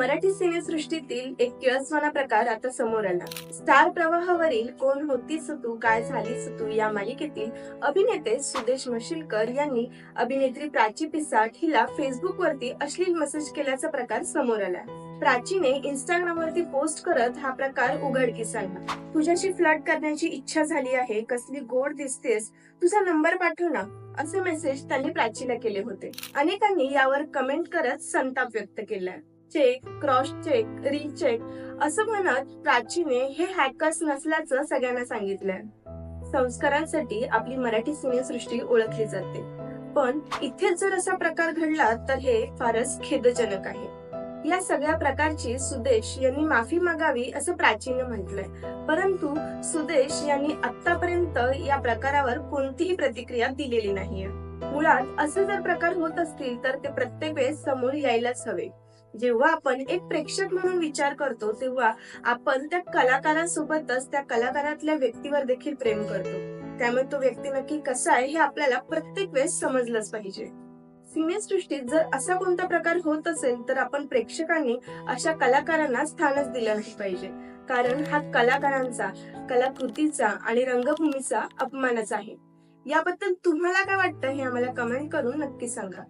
मराठी सिनेसृष्टीतील एक किळसवाना प्रकार आता समोर आला. स्टार प्रवाहावरील कोण होतीस तू काय झालीस तू या मालिकेतील अभिनेते सुदेश मशिलकर यांनी अभिनेत्री प्राची पिसाट हिला फेसबुक वरती अश्लील मेसेज केल्याचा प्रकार समोर आला. प्राचीने इंस्टाग्राम वरती पोस्ट करत हा प्रकार उघडकीस आणला. तुझ्याशी फ्लट करण्याची इच्छा झाली आहे कसली गोड दिसतेस तुझा नंबर पाठव ना असे मेसेज त्यांनी प्राचीला केले होते. अनेकांनी यावर कमेंट करत संताप व्यक्त केलाय चेक क्रॉस चेक रीचेक असं म्हणत प्राचीने हे हॅकर्स नसल्याचं सगळ्यांना सांगितलंय. संस्कारांसाठी आपली मराठी सिनेसृष्टी ओळखली जाते. पण इथेच जर असा प्रकार घडला तर हे फारच खेदजनक आहे. या सगळ्या प्रकारची सुदेश यांनी माफी मागावी असं प्राचीन म्हटलंय. परंतु सुदेश यांनी आतापर्यंत या प्रकारावर कोणतीही प्रतिक्रिया दिलेली नाहीये. मुळात असे जर प्रकार होत असतील तर ते प्रत्येक वेळेस समोर यायलाच हवे. जेव्हा आपण एक प्रेक्षक म्हणून विचार करतो तेव्हा आपण त्या कलाकारांसोबतच त्या कलाकारातल्या व्यक्तीवर देखील प्रेम करतो. त्यामुळे तो व्यक्ती नक्की कसा आहे हे आपल्याला प्रत्येक वेळेस समजलंच पाहिजे. सिनेसृष्टीत जर असा कोणता प्रकार होत असेल तर आपण प्रेक्षकांनी अशा कलाकारांना स्थानच दिलं नाही पाहिजे. कारण हा कलाकारांचा कलाकृतीचा आणि रंगभूमीचा अपमानच आहे. याबद्दल तुम्हाला काय वाटतं हे आम्हाला कमेंट करून नक्की सांगा.